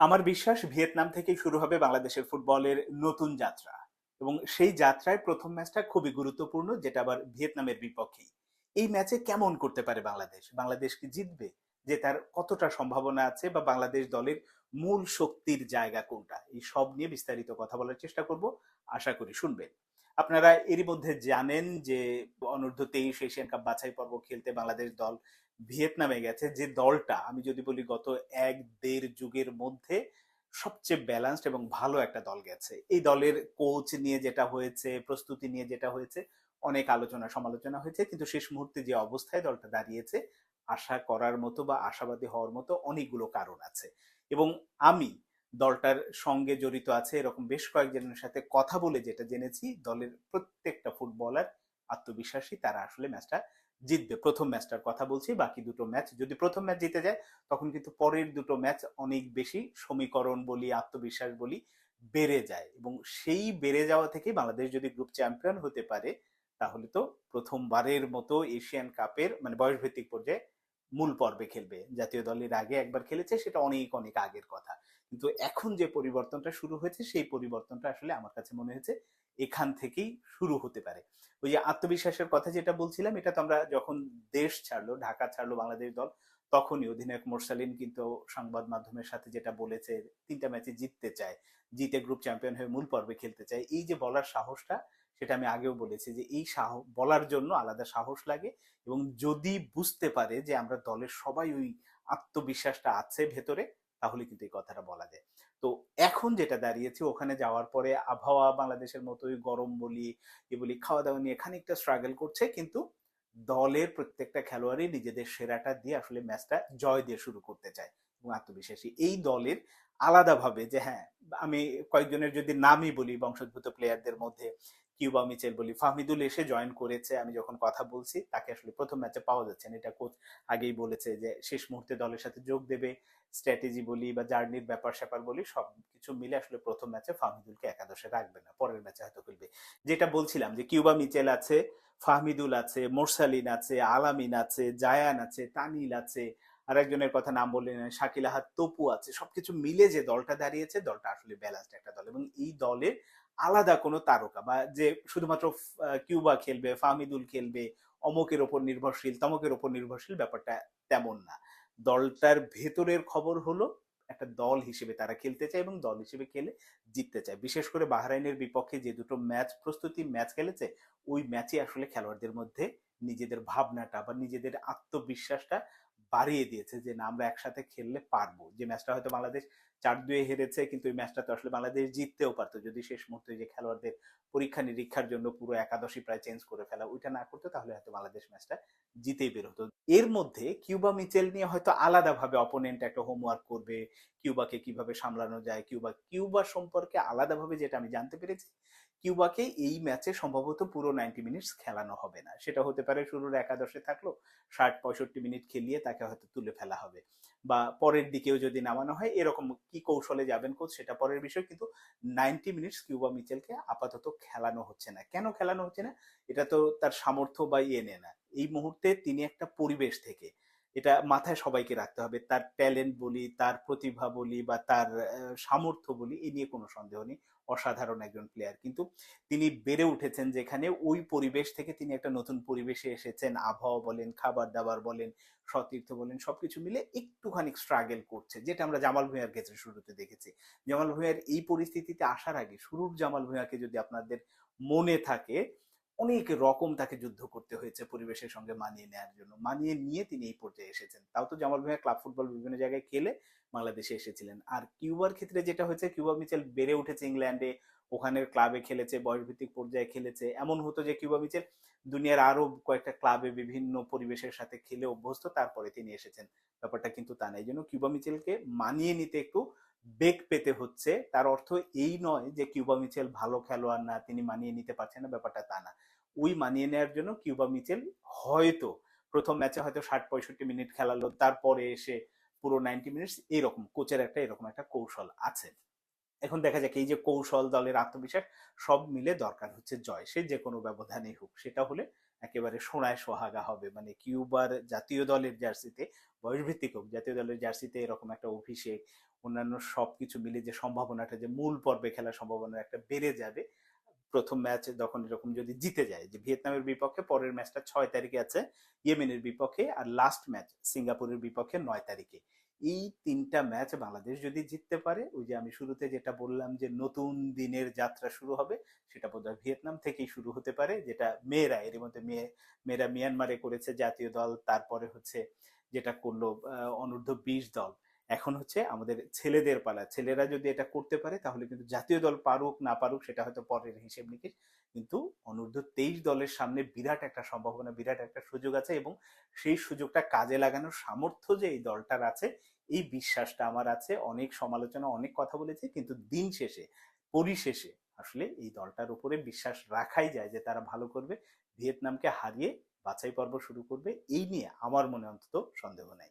আমার বিশ্বাস ভিয়েতনাম থেকেই শুরু হবে বাংলাদেশের ফুটবলের নতুন যাত্রা। এবং সেই যাত্রায় প্রথম ম্যাচটা খুবই গুরুত্বপূর্ণ, যেটা আবার ভিয়েতনামের বিপক্ষেই। এই ম্যাচে কেমন করতে পারে বাংলাদেশ? বাংলাদেশ কি জিতবে? যে তার কতটা সম্ভাবনা আছে বা বাংলাদেশ দলের মূল শক্তির জায়গা কোনটা? এই সব নিয়ে বিস্তারিত কথা বলার চেষ্টা করব। আশা করি শুনবেন। আপনারা এরই মধ্যে জানেন যে অনূর্ধ্ব তেইশ এশিয়ান কাপ বাছাই পর্ব খেলতে বাংলাদেশ দল ভিয়েতনামে গেছে যে দলটা, আমি যদি বলি গত এক দেড় যুগের মধ্যে সবচেয়ে ব্যালেন্সড এবং ভালো একটা দল গেছে। এই দলের কোচ নিয়ে যেটা হয়েছে, প্রস্তুতি নিয়ে যেটা হয়েছে, অনেক আলোচনা সমালোচনা হয়েছে, কিন্তু শেষ মুহূর্তে যে অবস্থায় দলটা দাঁড়িয়েছে, আশা করার মতো বা আশাবাদী হওয়ার মতো অনেকগুলো কারণ আছে। এবং আমি দলটার সঙ্গে জড়িত আছে, এরকম বেশ কয়েকজনের সাথে কথা বলে যেটা জেনেছি, দলের প্রত্যেকটা ফুটবলার আত্মবিশ্বাসী, তারা আসলে ম্যাচটা জিতবে। প্রথম ম্যাচটার কথা বলছি, বাকি দুটো ম্যাচ যদি প্রথম ম্যাচ জিতে যায়, তখন কিন্তু পরের দুটো ম্যাচ অনেক বেশি সমীকরণ বলি, আত্মবিশ্বাস বলি বেড়ে যায় এবং সেই বেড়ে যাওয়া থেকে বাংলাদেশ যদি গ্রুপ চ্যাম্পিয়ন হতে পারে, তাহলে তো প্রথমবারের মতো এশিয়ান কাপের মানে বয়সভিত্তিক পর্যায়ে মূল পর্বে খেলবে। জাতীয় দলের আগে একবার খেলেছে, সেটা অনেক অনেক আগের কথা। কিন্তু এখন যে পরিবর্তনটা শুরু হয়েছে, সেই পরিবর্তনটা আসলে আমার কাছে মনে হয়েছে এখান থেকেই শুরু হতে পারে। ওই যে আত্মবিশ্বাসের কথা যেটা বলছিলাম, এটা তো আমরা যখন দেশ ছাড়লো, ঢাকা ছাড়লো বাংলাদেশ দল, তখনই অধিনায়ক মোরসালিন কিন্তু সংবাদ মাধ্যমের সাথে যেটা বলেছে, তিনটা ম্যাচে জিততে চায়, জিতে গ্রুপ চ্যাম্পিয়ন হয়ে মূল পর্বে খেলতে চায়, এই যে বলার সাহসটা, সেটা আমি আগেও বলেছি যে এই সাহস বলার জন্য আলাদা সাহস লাগে এবং যদি বুঝতে পারে যে আমরা দলের সবাই ওই আত্মবিশ্বাসটা আছে ভেতরে তাহলে কিন্তু এই কথাটা বলা যায়। তো এখন যেটা দাঁড়িয়েছে, ওখানে যাওয়ার পরে আবহাওয়া বাংলাদেশের মতোই গরম বলি, এ বলি খাওয়া দাওয়া নিয়ে খানিকটা স্ট্রাগল করছে, কিন্তু দলের প্রত্যেকটা খেলোয়াড়ই নিজেদের সেরাটা দিয়ে আসলে ম্যাচটা জয় দিয়ে শুরু করতে চায়। এবং আত্মবিশ্বাসী। এই দলের আলাদাভাবে যে হ্যাঁ আমি কয়েকজনের যদি নামই বলি, বংশোদ্ভূত প্লেয়ারদের মধ্যে, কিউবা মিচেল বলি, ফাহমিদুল এসে জয়েন করেছে, আমি যখন কথা বলছি, তাকে আসলে প্রথম ম্যাচে পাওয়া যাচ্ছে না। এটা কোচ আগেই বলেছে যে, শেষ মুহূর্তে দলের সাথে যোগ দেবে স্ট্র্যাটেজি বলি বা জার্নির ব্যাপার স্যাপার বলি সব কিছু মিলে আসলে প্রথম ম্যাচে ফাহমিদুলকে একাদশে রাখবে না, পরের ম্যাচে হয়তো খেলবে। যেটা বলছিলাম যে, কিউবা মিচেল আছে, ফাহমিদুল আছে, মোরসালিন আছে, আলামিন আছে, জায়ান আছে তানিল আছে আর একজনের কথা নাম বললেন শাকিল আহাদ তপু আছে, সবকিছু মিলে যে দলটা দাঁড়িয়েছে, দলটা আসলে ব্যালেন্সড একটা দল এবং এই দলের আলাদা কোনো তারকা বা যে শুধুমাত্র কিউবা খেলবে, ফাহমিদুল খেলবে, অমকের ওপর নির্ভরশীল, তমকের ওপর নির্ভরশীল ব্যাপারটা তেমন না। দলটার ভেতরের খবর হলো একটা দল হিসেবে তারা খেলতে চায় এবং দল হিসেবে খেলে জিততে চায়। বিশেষ করে বাহরাইনের বিপক্ষে যে দুটো ম্যাচ, প্রস্তুতি ম্যাচ খেলেছে, ওই ম্যাচে আসলে খেলোয়াড়দের মধ্যে নিজেদের ভাবনাটা বা নিজেদের আত্মবিশ্বাসটা বাড়িয়ে দিয়েছে যে, না, আমরা একসাথে খেললে পারব। যে, ম্যাচটা হয়তো বাংলাদেশ চার দুয়ে হেরেছে, কিন্তু ওই ম্যাচটা তো আসলে বাংলাদেশ জিততেও পারতো। যদি শেষ মুহূর্তে যে খেলোয়াড়দের পরীক্ষা নিরীক্ষার জন্য পুরো একাদশী প্রায় চেঞ্জ করে ফেলা, ওইটা না করতো, তাহলে হয়তো বাংলাদেশ ম্যাচটা জিতেই বের হতো এর মধ্যে কিউবা মিচেল নিয়ে হয়তো আলাদাভাবে অপোনেন্ট একটা হোমওয়ার্ক করবে, কিউবাকে কীভাবে সামলানো যায়, কিউবা কিউবা সম্পর্কে আলাদাভাবে যেটা আমি জানতে পেরেছি কিউবাকে এই ম্যাচে সম্ভবত পুরো নাইনটি মিনিটস খেলানো হবে না। সেটা হতে পারে শুরুর একাদশে থাকল, ষাট, পঁয়ষট্টি মিনিট খেলিয়ে তাকে হয়তো তুলে ফেলা হবে। বা পরের দিকেও যদি নামানো হয়, এরকম কি কৌশলে যাবেন কোচ সেটা পরের বিষয়, কিন্তু নাইনটি মিনিটস কিউবা মিচেলকে আপাতত খেলানো হচ্ছে না। কেন খেলানো হচ্ছে না? এটা তো তার সামর্থ্য বা ইয়ে নেয় না। এই মুহূর্তে তিনি একটা পরিবেশ থেকে এটা মাথায় সবাইকে রাখতে হবে। তার ট্যালেন্ট বলি, তার প্রতিভা বলি বা তার সামর্থ্য বলি এই নিয়ে কোনো সন্দেহ নেই। অসাধারণ একজন প্লেয়ার কিন্তু তিনি বেড়ে উঠেছেন যেখানে ওই পরিবেশ থেকে তিনি একটা নতুন পরিবেশে এসেছেন। আবহাওয়া বলেন খাবার দাবার বলেন, সতীর্থ বলেন, সবকিছু মিলে একটুখানি স্ট্রাগল করছে, যেটা আমরা জামাল ভুঁইয়ার ক্ষেত্রে শুরুতে দেখেছি। জামাল ভুঁইয়ার এই পরিস্থিতিতে আসার আগে, শুরুর জামাল ভুঁইয়াকে যদি আপনাদের মনে থাকে অনেক রকম তাকে যুদ্ধ করতে হয়েছে পরিবেশের সঙ্গে মানিয়ে নেওয়ার জন্য। মানিয়ে নিয়ে তিনি এই পর্যায়ে এসেছেন। তাও তো জামাল ভুঁইয়া ক্লাব ফুটবল বিভিন্ন জায়গায় খেলে বাংলাদেশে এসেছিলেন। আর কিউবার ক্ষেত্রে যেটা হয়েছে, কিউবা মিচেল বেড়ে উঠেছে ইংল্যান্ডে, ওখানের ক্লাবে খেলেছে, বয়সভিত্তিক পর্যায়ে খেলেছে। এমন হতো যে কিউবা মিচেল দুনিয়ার আরও কয়েকটা ক্লাবে বিভিন্ন পরিবেশের সাথে খেলে অভ্যস্ত, তারপরে তিনি এসেছেন। ব্যাপারটা কিন্তু তা না। জন্য কিউবা মিচেলকে মানিয়ে নিতে একটু বেগ পেতে হচ্ছে, তার অর্থ এই নয় যে কিউবা মিচেল ভালো খেলোয়াড় না, তিনি মানিয়ে নিতে পারছেন না, ব্যাপারটা তা না। ওই মানিয়ে নেওয়ার জন্য কিউবা মিচেল হয়তো প্রথম ম্যাচে হয়তো ষাট পঁয়ষট্টি মিনিট খেলালো, তারপরে এসে পুরো নাইনটি মিনিটস এরকম, কোচের একটা এরকম একটা কৌশল আছে। এখন দেখা যাক, এই যে কৌশল, দলের আত্মবিশ্বাস, সব মিলে দরকার হচ্ছে জয়, সে যে কোনো ব্যবধানেই হোক, সেটা হলে একেবারে সোনায় সোহাগা হবে। মানে কিউবার জাতীয় দলের জার্সিতে, বয়সভিত্তিক হোক, জাতীয় দলের জার্সিতে এরকম একটা অভিষেক, অন্যান্য সব কিছু মিলে যে সম্ভাবনাটা, যে মূল পর্বে খেলার সম্ভাবনা একটা বেড়ে যাবে। প্রথম ম্যাচ যখন এরকম যদি জিতে যায়, যে ভিয়েতনামের বিপক্ষে, পরের ম্যাচটা ছয় তারিখে আছে, ইয়েমেনের বিপক্ষে, আর লাস্ট ম্যাচ সিঙ্গাপুরের বিপক্ষে নয় তারিখে। এই তিনটা ম্যাচ বাংলাদেশ যদি জিততে পারে, ওই যে আমি শুরুতে যেটা বললাম যে নতুন দিনের যাত্রা শুরু হবে, সেটা বোধহয় ভিয়েতনাম থেকেই শুরু হতে পারে, যেটা মেয়েরা এর মধ্যে মেয়ে, মেয়েরা মিয়ানমারে করেছে জাতীয় দল, তারপরে হচ্ছে যেটা করল অনূর্ধ্ব বিশ দল। এখন হচ্ছে আমাদের ছেলেদের পালা, ছেলেরা যদি এটা করতে পারে, তাহলে কিন্তু জাতীয় দল পারুক, না পারুক, সেটা হয়তো পরের হিসেব নিকেশ। অনূর্ধ্ব তেইশ দলের সামনে বিরাট একটা সম্ভাবনা, বিরাট একটা সুযোগ আছে এবং সেই সুযোগটা কাজে লাগানোর সামর্থ্য যে এই দলটার আছে, এই বিশ্বাসটা আমার আছে। অনেক সমালোচনা, অনেক কথা বলেছি কিন্তু দিন শেষে, পরিশেষে আসলে এই দলটার উপরে বিশ্বাস রাখাই যায় যে তারা ভালো করবে। ভিয়েতনামকে হারিয়ে বাছাই পর্ব শুরু করবে, এই নিয়ে আমার মনে অন্তত সন্দেহ নাই।